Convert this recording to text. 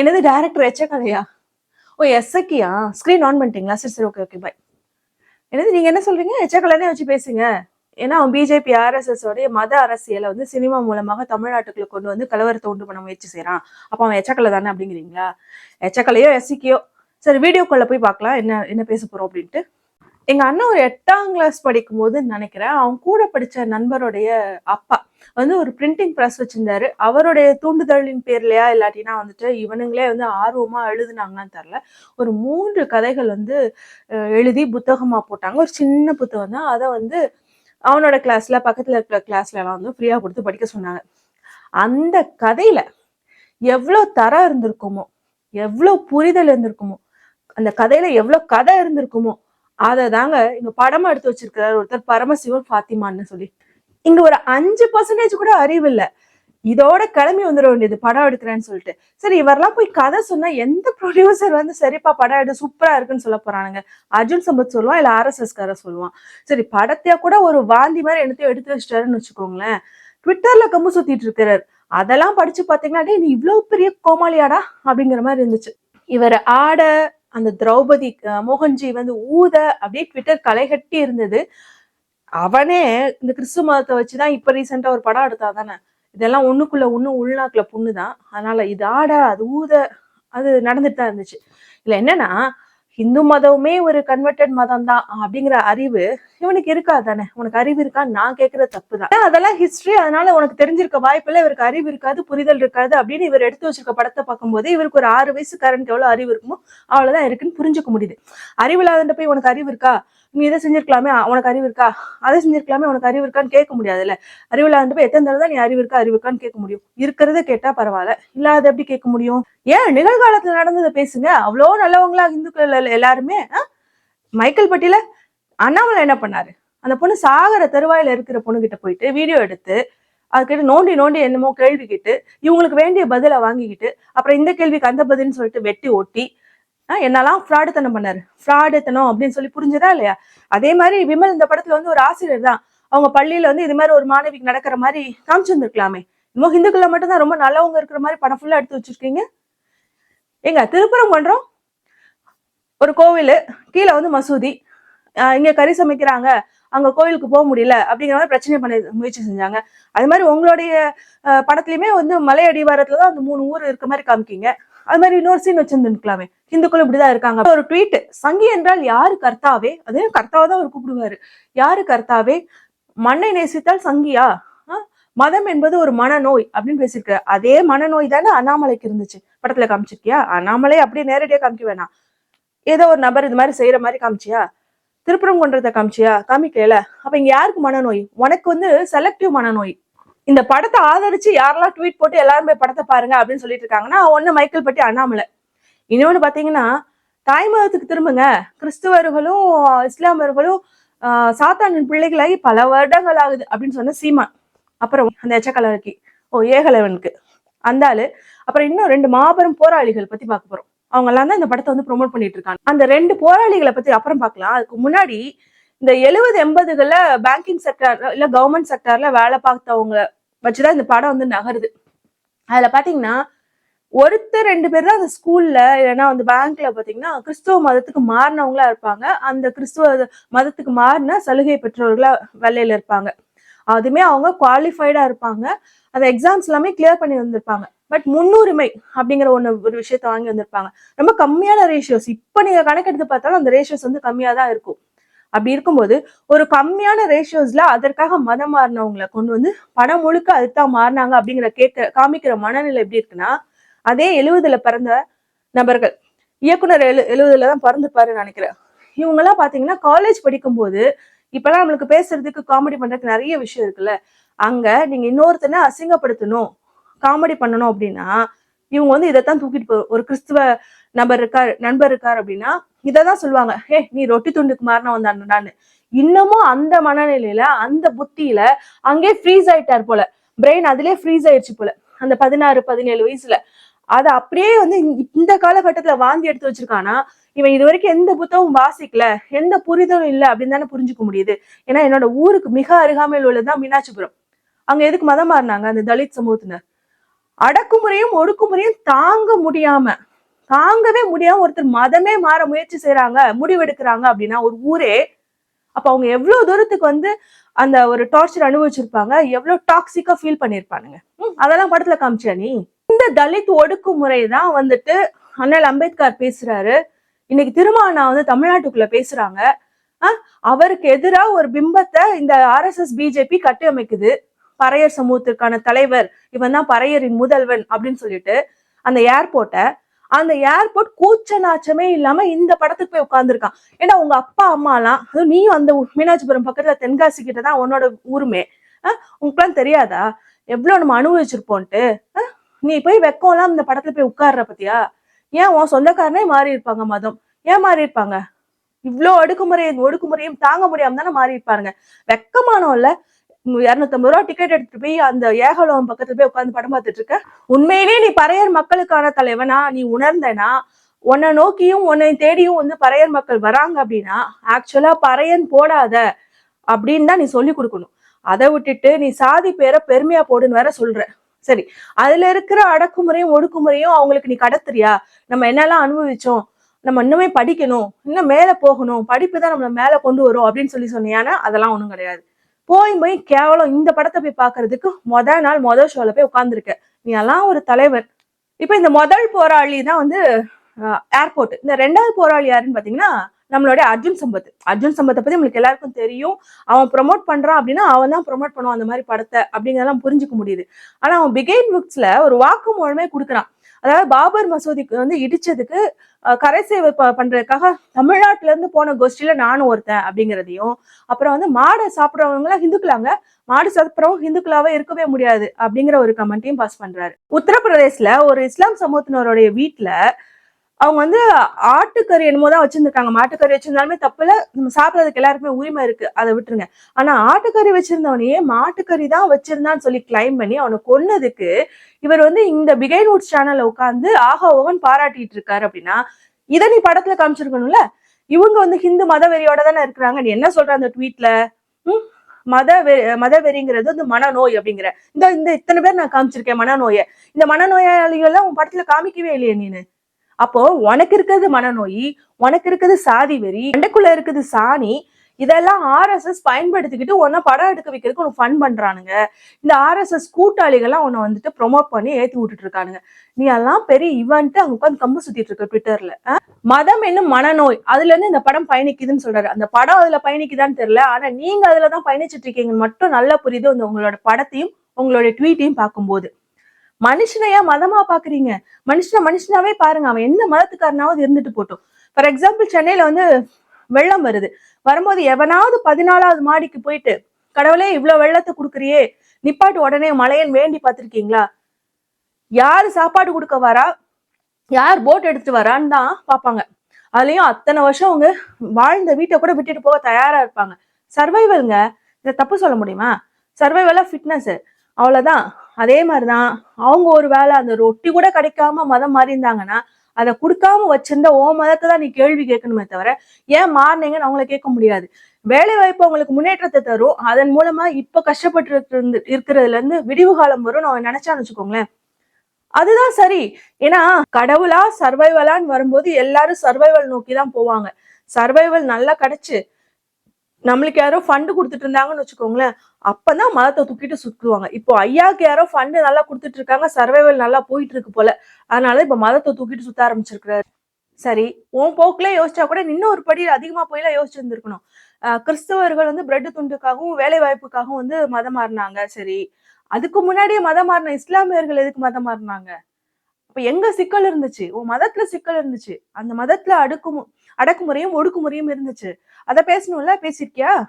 என்னது டேரக்டர் எச்ச கதையா? ஓ எஸ்எக்கியா ஸ்க்ரீன் ஆன் பண்ணிட்டீங்களா? சரி சரி ஓகே ஓகே பை என்னது நீங்க என்ன சொல்றீங்க? எச்ச வச்சு பேசுங்க. ஏன்னா அவன் பிஜேபி ஆர்எஸ்எஸோடைய மத அரசியலை வந்து சினிமா மூலமாக தமிழ்நாட்டுக்குள்ள கொண்டு வந்து கலவரத்தை உண்டு பண்ண முயற்சி செய்கிறான் அப்போ அவன் எச்சக்கலை தானே அப்படிங்கிறீங்களா? எச்சக்கலையோ எஸ்சிக்கையோ சரி வீடியோக்குள்ளே போய் பார்க்கலாம். என்ன என்ன பேச போகிறோம் அப்படின்ட்டு. எங்க அண்ணன் ஒரு எட்டாம் கிளாஸ் படிக்கும் போது நினைக்கிறேன். அவன் கூட படிச்ச நண்பருடைய அப்பா வந்து ஒரு பிரிண்டிங் ப்ரெஸ் வச்சிருந்தாரு. அவருடைய தூண்டுதலின் பேர்லையா இல்லாட்டினா வந்துட்டு இவனுங்களே வந்து ஆர்வமா எழுதுனாங்கன்னு தெரில ஒரு மூன்று கதைகள் வந்து எழுதி புத்தகமா போட்டாங்க. ஒரு சின்ன புத்தகம் தான். அதை வந்து அவனோட கிளாஸ்ல பக்கத்துல இருக்கிற கிளாஸ்ல எல்லாம் வந்து ஃப்ரீயா கொடுத்து படிக்க சொன்னாங்க. அந்த கதையில எவ்வளவு தரம் இருந்திருக்குமோ எவ்வளவு புரிதல் இருந்திருக்குமோ அந்த கதையில எவ்வளவு கதை இருந்திருக்குமோ அதை தாங்க இங்க படமா எடுத்து வச்சிருக்கிறார் ஒருத்தர் பரமசிவன் ஃபாத்திமான்னு சொல்லி. இங்க ஒரு அஞ்சு பர்சன்டேஜ் கூட அறிவு இல்ல. இதோட கிளம்பி வந்துட வேண்டியது படம் எடுக்கிறேன்னு சொல்லிட்டு. சரி இவரெல்லாம் போய் கதை சொன்னா எந்த ப்ரொடியூசர் வந்து சரிப்பா படம் எடு சூப்பரா இருக்குன்னு சொல்ல போறானுங்க? அர்ஜுன் சம்பத் சொல்லுவான் இல்ல ஆர்எஸ்எஸ் கார சொல்லுவான். சரி படத்தைய கூட ஒரு வாந்தி மாதிரி எடுத்து எடுத்து வச்சிட்டாருன்னு வச்சுக்கோங்களேன். ட்விட்டர்ல கம்பு சுத்திட்டு இருக்கிறார். அதெல்லாம் படிச்சு பாத்தீங்கன்னா டே நீ இவ்வளவு பெரிய கோமாளியாடா? அப்படிங்கிற மாதிரி இருந்துச்சு. இவர் ஆட அந்த திரௌபதி மோகன்ஜி வந்து ஊத அப்படியே ட்விட்டர் களைகட்டி இருந்தது. அவனே இந்த கிறிஸ்துவ மதத்தை வச்சுதான் இப்ப ரீசெண்டா ஒரு படம் எடுத்தா தானே. இதெல்லாம் ஒண்ணுக்குள்ள ஒண்ணு உள்நாக்குல பொண்ணுதான். அதனால இது ஆட அது ஊத அது நடந்துட்டு தான் இருந்துச்சு. இதுல என்னன்னா ஹிந்து மதமுமே ஒரு கன்வெர்டட் மதம் தான் அப்படிங்கிற அறிவு இவனுக்கு இருக்கா தானே உனக்கு அறிவு இருக்கான்னு நான் கேட்கறது தப்பு தான் அதெல்லாம் ஹிஸ்டரி அதனால உனக்கு தெரிஞ்சிருக்க வாய்ப்பில்லை இவருக்கு அறிவு இருக்காது புரிதல் இருக்காது அப்படின்னு இவர் எடுத்து வச்சிருக்க படத்தை பார்க்கும்போது இவருக்கு ஒரு ஆறு வயசுக்காரனுக்கு எவ்வளவு அறிவு இருக்குமோ அவ்வளவுதான் இருக்குன்னு புரிஞ்சுக்க முடியுது. அறிவில்லாதண்ட போய் உனக்கு அறிவு இருக்கா? நீ இதை செஞ்சிருக்கலாமே? உனக்கு அறிவு இருக்கா? அதை செஞ்சிருக்கலாமே? உனக்கு அறிவு இருக்கான்னு கேட்க முடியாதுல்ல? அறிவில்லாதண்ட போய் எத்தனை தடவை தான் நீ அறிவு இருக்கா அறிவு இருக்கான்னு கேட்க முடியும். இருக்கிறத கேட்டா பரவாயில்ல. இல்லாத எப்படி கேட்க முடியும்? ஏன் நிகழ்காலத்துல நடந்ததை பேசுங்க. அவ்வளோ நல்லவங்களா இந்துக்கள் எல்லாருமே மைக்கேல் பட்டியில அண்ணாமலை என்ன பண்ணாரு? அந்த பொண்ணு சாகர தருவாயில இருக்கிற பொண்ணுகிட்ட போயிட்டு வீடியோ எடுத்து அதுக்கிட்ட நோண்டி நோண்டி என்னமோ கேள்வி கேட்டு இவங்களுக்கு வேண்டிய பதிலை வாங்கிக்கிட்டு அப்புறம் இந்த கேள்விக்கு அந்த பதில்னு சொல்லிட்டு வெட்டி ஒட்டி என்னெல்லாம் ஃப்ராடுத்தனம் பண்ணாரு? ஃப்ராடுத்தனம் அப்படின்னு சொல்லி புரிஞ்சதா இல்லையா? அதே மாதிரி விமல் இந்த படத்துல வந்து ஒரு ஆசிரியர் தான். அவங்க பள்ளியில வந்து இது மாதிரி ஒரு மாணவிக்கு நடக்கிற மாதிரி காமிச்சிருந்துருக்கலாமே. இன்னும் ஹிந்துக்களை மட்டும்தான் ரொம்ப நல்லவங்க இருக்கிற மாதிரி படம் ஃபுல்லா எடுத்து வச்சிருக்கீங்க. ஏங்க திருப்புறம் பண்றோம். ஒரு கோவில் கீழே வந்து மசூதி. இங்க கறி சமைக்கிறாங்க. அங்க கோயிலுக்கு போக முடியல அப்படிங்கிற மாதிரி பிரச்சனை பண்ண முயற்சி செஞ்சாங்க. அது மாதிரி உங்களுடைய படத்துலயுமே வந்து மலை அடிவாரத்துல தான் அந்த மூணு ஊர் இருக்க மாதிரி காமிக்கீங்க. அது மாதிரி இன்னொரு சீன் வச்சிருந்துருக்கலாமே. இந்துக்கள் இப்படிதான் இருக்காங்க. ஒரு ட்வீட் சங்கி என்றால் யாரு கர்த்தாவே? அதே கர்த்தாவை தான் அவர் கூப்பிடுவாரு. யாரு கர்த்தாவே? மண்ணை நேசித்தால் சங்கியா? மதம் என்பது ஒரு மனநோய் அப்படின்னு பேசியிருக்காரு. அதே மனநோய் தானே அண்ணாமலைக்கு இருந்துச்சு. படத்துல காமிச்சிருக்கியா? அண்ணாமலை அப்படியே நேரடியா காமிக்க வேணாம். ஏதோ ஒரு நபர் இது மாதிரி செய்யற மாதிரி காமிச்சியா? திருப்புறம் கொன்றதை காமிச்சியா? காமிக்கல. அப்ப இங்க யாருக்கு மனநோய்? உனக்கு வந்து செலக்டிவ் மனநோய். இந்த படத்தை ஆதரிச்சு யாரெல்லாம் ட்வீட் போட்டு எல்லாரும் போய் படத்தை பாருங்க அப்படின்னு சொல்லிட்டு இருக்காங்கன்னா ஒண்ணு மைக்கேல் பட்டி அண்ணாமலை. இன்னொன்னு பாத்தீங்கன்னா தாய் மதத்துக்கு திரும்புங்க. கிறிஸ்துவர்களும் இஸ்லாமியர்களும் ஆஹ் சாத்தானின் பிள்ளைகளாகி பல வருடங்கள் ஆகுது அப்படின்னு சொன்ன சீமான் அப்புறம் அந்த எச்சக்கலருக்கு. ஓ ஏகலவனுக்கு. அந்த ஆளு. அப்புறம் இன்னும் ரெண்டு மாபெரும் போராளிகள் பத்தி பார்க்க போறோம். அவங்க எல்லாம் தான் இந்த படத்தை வந்து ப்ரொமோட் பண்ணிட்டு இருக்காங்க. அந்த ரெண்டு போராளிகளை பத்தி அப்புறம் பார்க்கலாம். அதுக்கு முன்னாடி இந்த எழுபது எண்பதுகள்ல பேங்கிங் செக்டர் இல்ல கவர்மெண்ட் செக்டர்ல வேலை பார்த்தவங்க வச்சுதான் இந்த படம் வந்து நகருது. அதுல பாத்தீங்கன்னா ஒருத்தர் ரெண்டு பேர் தான் அந்த ஸ்கூல்ல இல்லைன்னா வந்து பேங்க்ல பாத்தீங்கன்னா கிறிஸ்துவ மதத்துக்கு மாறினவங்களா இருப்பாங்க. அந்த கிறிஸ்துவ மதத்துக்கு மாறின சலுகை பெற்றவர்களா வேலையில இருப்பாங்க. அதுமே அவங்க குவாலிஃபைடா இருப்பாங்க. அந்த எக்ஸாம்ஸ் எல்லாமே கிளியர் பண்ணி வந்திருப்பாங்க. பட் முன்னுரிமை அப்படிங்கிற ஒன்று ஒரு விஷயத்த வாங்கி வந்திருப்பாங்க. ரொம்ப கம்மியான ரேஷியோஸ் இப்போ நீங்கள் கணக்கெடுத்து பார்த்தாலும் அந்த ரேஷியோஸ் வந்து கம்மியாக தான் இருக்கும். அப்படி இருக்கும்போது ஒரு கம்மியான ரேஷியோஸ்ல அதற்காக மதம் மாறினவங்களை கொண்டு வந்து படம் முழுக்க அதுதான் மாறினாங்க அப்படிங்கிற கேட்க காமிக்கிற மனநிலை எப்படி இருக்குன்னா அதே எழுவதுல பிறந்த நபர்கள் இயக்குனர் எழு எழுவதுல தான் பிறந்திருப்பாருன்னு நினைக்கிறேன். இவங்கெல்லாம் பாத்தீங்கன்னா காலேஜ் படிக்கும்போது இப்பெல்லாம் நம்மளுக்கு பேசுறதுக்கு காமெடி பண்றதுக்கு நிறைய விஷயம் இருக்குல்ல அங்க நீங்க இன்னொருத்தனை அசிங்கப்படுத்தணும் காமெடி பண்ணணும் அப்படின்னா இவங்க வந்து இதைத்தான் தூக்கிட்டு போ ஒரு கிறிஸ்துவ நபர் இருக்கார் நண்பர் இருக்கார் அப்படின்னா இததான் சொல்லுவாங்க ஹே நீ ரொட்டி துண்டுக்கு மாறின வந்தான்னு இன்னமும் அந்த மனநிலையில அந்த புத்தியில அங்கே ஃப்ரீஸ் ஆயிட்டார் போல. பிரெயின் அதுலயே ஃப்ரீஸ் ஆயிடுச்சு போல அந்த பதினாறு பதினேழு வயசுல. அதை அப்படியே வந்து இந்த- இந்த காலகட்டத்துல வாந்தி எடுத்து வச்சிருக்கானா இவன் இது வரைக்கும் எந்த புத்தகமும் வாசிக்கல எந்த புரிதலும் இல்லை அப்படின்னு தானே புரிஞ்சுக்க முடியுது. ஏன்னா என்னோட ஊருக்கு மிக அருகாமையில் உள்ளதுதான் மீனாட்சிபுரம். அங்க எதுக்கு மதம் மாறினாங்க அந்த தலித் சமூகத்தினர். அடக்குமுறையும் ஒடுக்குமுறையும் தாங்க முடியாம தாங்கவே முடியாம ஒருத்தர் மதமே மாற முயற்சி செய்யறாங்க முடிவெடுக்கிறாங்க அப்படின்னா ஒரு ஊரே அப்ப அவங்க எவ்வளவு தூரத்துக்கு வந்து அந்த ஒரு டார்ச்சர் அனுபவிச்சிருப்பாங்க எவ்வளவு டாக்ஸிக்கா ஃபீல் பண்ணிருப்பானுங்க. அதெல்லாம் படத்துல காமிச்சியா நீ? இந்த தலித் ஒடுக்குமுறை தான் வந்துட்டு அண்ணல் அம்பேத்கர் பேசுறாரு. இன்னைக்கு திருமாவளவன் வந்து தமிழ்நாட்டுக்குள்ள பேசுறாங்க. அவருக்கு எதிராக ஒரு பிம்பத்தை இந்த ஆர்எஸ்எஸ் பிஜேபி கட்டியமைக்குது. பறையர் சமூகத்திற்கான தலைவர் இவன் தான் பறையரின் முதல்வன் அப்படின்னு சொல்லிட்டு அந்த ஏர்போர்ட்டை அந்த ஏர்போர்ட் கூச்ச நாச்சமே இல்லாம இந்த படத்துக்கு போய் உட்காந்துருக்கான் ஏன்னா உங்க அப்பா அம்மாலாம் அதுவும் நீயும் அந்த மீனாட்சிபுரம் பக்கத்துல தென்காசி கிட்ட தான் உன்னோட ஊருமே? உங்களுக்குலாம் தெரியாதா? எவ்வளவு நம்ம அனுபவிச்சிருப்போன்ட்டு. நீ போய் வெக்கம்லாம் இந்த படத்துல போய் உட்கார்ற பத்தியா? ஏன் உன் சொந்தக்காரனே மாறி இருப்பாங்க மதம்? ஏன் மாறி இருப்பாங்க? இவ்வளோ ஒடுக்குமுறையும் ஒடுக்குமுறையும் தாங்க முடியாம தானே மாறி இருப்பாருங்க வெக்கமானோம்ல இரநூத்தம்பது ரூபா டிக்கெட் எடுத்துட்டு போய் அந்த ஏகலோகம் பக்கத்துல போய் உட்காந்து படம் பார்த்துட்டு இருக்க. உண்மையிலேயே நீ பறையர் மக்களுக்கான தலைவனா? நீ உணர்ந்தனா? உன்னை நோக்கியும் உன்னை தேடியும் வந்து பறையர் மக்கள் வராங்க அப்படின்னா ஆக்சுவலா பறையன் போடாத அப்படின்னு தான் நீ சொல்லி கொடுக்கணும். அதை விட்டுட்டு நீ சாதி பேரை பெருமையா போடுன்னு வேற சொல்ற. சரி அதுல இருக்கிற அடக்குமுறையும் ஒடுக்குமுறையும் அவங்களுக்கு நீ கடத்துறியா? நம்ம என்னெல்லாம் அனுபவிச்சோம்? நம்ம இன்னுமே படிக்கணும் இன்னும் மேல போகணும் படிப்பு தான் நம்மளை மேல கொண்டு வரும் அப்படின்னு சொல்லி சொன்னியானா அதெல்லாம் ஒண்ணும் கிடையாது. போய் போய் கேவலம் இந்த படத்தை போய் பாக்குறதுக்கு மொதல் நாள் மொதல் ஷோல போய் உட்காந்துருக்க நீ எல்லாம் ஒரு தலைவர் இப்ப இந்த முதல் போராளி தான் வந்து ஏர்போர்ட் இந்த ரெண்டாவது போராளி யாருன்னு பாத்தீங்கன்னா நம்மளுடைய அர்ஜுன் சம்பத். அர்ஜுன் சம்பத்தை பத்தி நம்மளுக்கு எல்லாருக்கும் தெரியும். அவன் ப்ரொமோட் பண்றான் அப்படின்னா அவன் தான் ப்ரொமோட் பண்ணுவான் அந்த மாதிரி படத்தை அப்படிங்கிறதெல்லாம் புரிஞ்சுக்க முடியுது. ஆனா அவன் பிகைன் புக்ஸ்ல ஒரு வாக்கு மூலமே கொடுக்குறான். அதாவது பாபர் மசூதிக்கு வந்து இடிச்சதுக்கு அஹ், கரை சேவை பண்றதுக்காக தமிழ்நாட்டுல இருந்து போன கோஷ்டியில நானும் ஒருத்தன் அப்படிங்கிறதையும் அப்புறம் வந்து மாடை சாப்பிடுறவங்க எல்லாம் ஹிந்துக்களாங்க. மாடு சாப்பிட்றவங்க ஹிந்துக்களாவே இருக்கவே முடியாது அப்படிங்கிற ஒரு கமெண்ட்டையும் பாஸ் பண்றாரு. உத்தரப்பிரதேசல ஒரு இஸ்லாம் சமூகத்தினருடைய வீட்டுல அவங்க வந்து ஆட்டுக்கறி என்னமோ தான் வச்சிருந்திருக்காங்க. மாட்டுக்கறி வச்சிருந்தாலுமே தப்புல நம்ம சாப்பிட்றதுக்கு எல்லாருக்குமே உரிமை இருக்கு. அதை விட்டுருங்க. ஆனா ஆட்டுக்கறி வச்சிருந்தவனையே மாட்டுக்கறி தான் வச்சிருந்தான்னு சொல்லி கிளைம் பண்ணி அவனை கொன்னதுக்கு இவர் வந்து இந்த பிகைன் வுட்ஸ் சேனல்ல உட்காந்து ஆஹா ஓவன் பாராட்டிட்டு இருக்காரு அப்படின்னா இதை நீ படத்துல காமிச்சிருக்கணும்ல? இவங்க வந்து ஹிந்து மத வெறியோட தானே இருக்கிறாங்க. நீ என்ன சொல்ற அந்த ட்வீட்ல ம்? மத வெ மத வெறிங்கிறது வந்து மனநோய் அப்படிங்கிற. இந்த இந்த இத்தனை பேர் நான் காமிச்சிருக்கேன் மனநோயை. இந்த மனநோயாளிகள் எல்லாம் உன் படத்துல காமிக்கவே இல்லையே நீனு. அப்போ உனக்கு இருக்கிறது மனநோய் உனக்கு இருக்கிறது சாதி வெறி மண்டைக்குள்ள இருக்குது சாணி இதெல்லாம் ஆர்எஸ்எஸ் பயன்படுத்திக்கிட்டு உன்னை படம் எடுக்க வைக்கிறதுக்கு உனக்கு ஃபன் பண்றானுங்க. இந்த ஆர்எஸ்எஸ் கூட்டாளிகள்லாம் உன்னை வந்துட்டு ப்ரொமோட் பண்ணி ஏத்தி விட்டுட்டு இருக்கானுங்க. நீ எல்லாம் பெரிய இவன்ட்டு அங்க உட்காந்து கம்பு சுத்திட்டு இருக்க ட்விட்டர்ல மதம் என்னும் மனநோய். அதுல இருந்து இந்த படம் பயணிக்குதுன்னு சொல்றாரு. அந்த படம் அதுல பயணிக்குதான்னு தெரியல. ஆனா நீங்க அதுல தான் பயணிச்சிட்டு இருக்கீங்கன்னு மட்டும் நல்லா புரியுது. உங்களோட படத்தையும் உங்களோட ட்வீட்டையும் பார்க்கும்போது. மனுஷனையா மதமா பாக்குறீங்க? மனுஷனை மனுஷனாவே பாருங்க. அவன் என்ன மதத்துக்காரனாவது இருந்துட்டு போட்டோம். ஃபார் எக்ஸாம்பிள் சென்னையில வந்து வெள்ளம் வருது. வரும்போது எவனாவது பதினாலாவது மாடிக்கு போயிட்டு கடவுளே இவ்வளவு வெள்ளத்தை கொடுக்குறியே. நிப்பாட்டு உடனே மலையன் வேண்டி பார்த்திருக்கீங்களா? யாரு சாப்பாடு கொடுக்க வரா? யார் போட் எடுத்துட்டு வரான்னு தான் பார்ப்பாங்க. அதுலயும் அத்தனை வருஷம் அவங்க வாழ்ந்த வீட்டை கூட விட்டுட்டு போக தயாரா இருப்பாங்க. சர்வைவல்ங்க இதை தப்பு சொல்ல முடியுமா? சர்வைவலா ஃபிட்னஸ் அவ்வளவுதான். அதே மாதிரிதான் அவங்க ஒரு வேலை அந்த ரொட்டி கூட கிடைக்காம மதம் மாறி இருந்தாங்கன்னா அதை கொடுக்காம வச்சிருந்த ஓ மதத்தை தான் நீ கேள்வி கேட்கணுமே தவிர ஏன் மாறினீங்கன்னு அவங்கள கேட்க முடியாது. வேலை வாய்ப்பு அவங்களுக்கு முன்னேற்றத்தை தரும். அதன் மூலமா இப்ப கஷ்டப்பட்டு இருந்து- இருக்கிறதுல இருந்து விடிவு காலம் வரும் நான் நினைச்சான்னு வச்சுக்கோங்களேன். அதுதான் சரி. ஏன்னா கடவுளா சர்வைவலான்னு வரும்போது எல்லாரும் சர்வைவல் நோக்கி தான் போவாங்க. சர்வைவல் நல்லா கிடைச்சு. நம்மளுக்கு யாரோ ஃபண்டு கொடுத்துட்டு இருந்தாங்கன்னு வச்சுக்கோங்களேன் அப்பதான் மதத்தை தூக்கிட்டு சுத்துவாங்க. இப்போ ஐயாவுக்கு யாரோ ஃபண்டு நல்லா கொடுத்துட்டு இருக்காங்க சர்வைவல் நல்லா போயிட்டு இருக்கு போல. அதனால இப்ப மதத்தை தூக்கிட்டு சுத்த ஆரம்பிச்சிருக்கிறாரு. சரி உன் போக்குல யோசிச்சா கூட இன்னும் ஒரு படி அதிகமா போயிலாம் யோசிச்சு இருந்திருக்கணும் கிறிஸ்தவர்கள் வந்து பிரெட் துண்டுக்காகவும் வேலை வாய்ப்புக்காகவும் வந்து மதம் மாறினாங்க. சரி அதுக்கு முன்னாடியே மதம் மாறின இஸ்லாமியர்கள் எதுக்கு மதம் மாறினாங்க? இப்ப எங்க சிக்கல் இருந்துச்சு? உன் மதத்துல சிக்கல் இருந்துச்சு. அந்த மதத்துல அடுக்கும் அடக்குமுறையும் ஒடுக்குமுறையும் இருந்துச்சு. அதை பேசணும்ல? பேசியிருக்கியா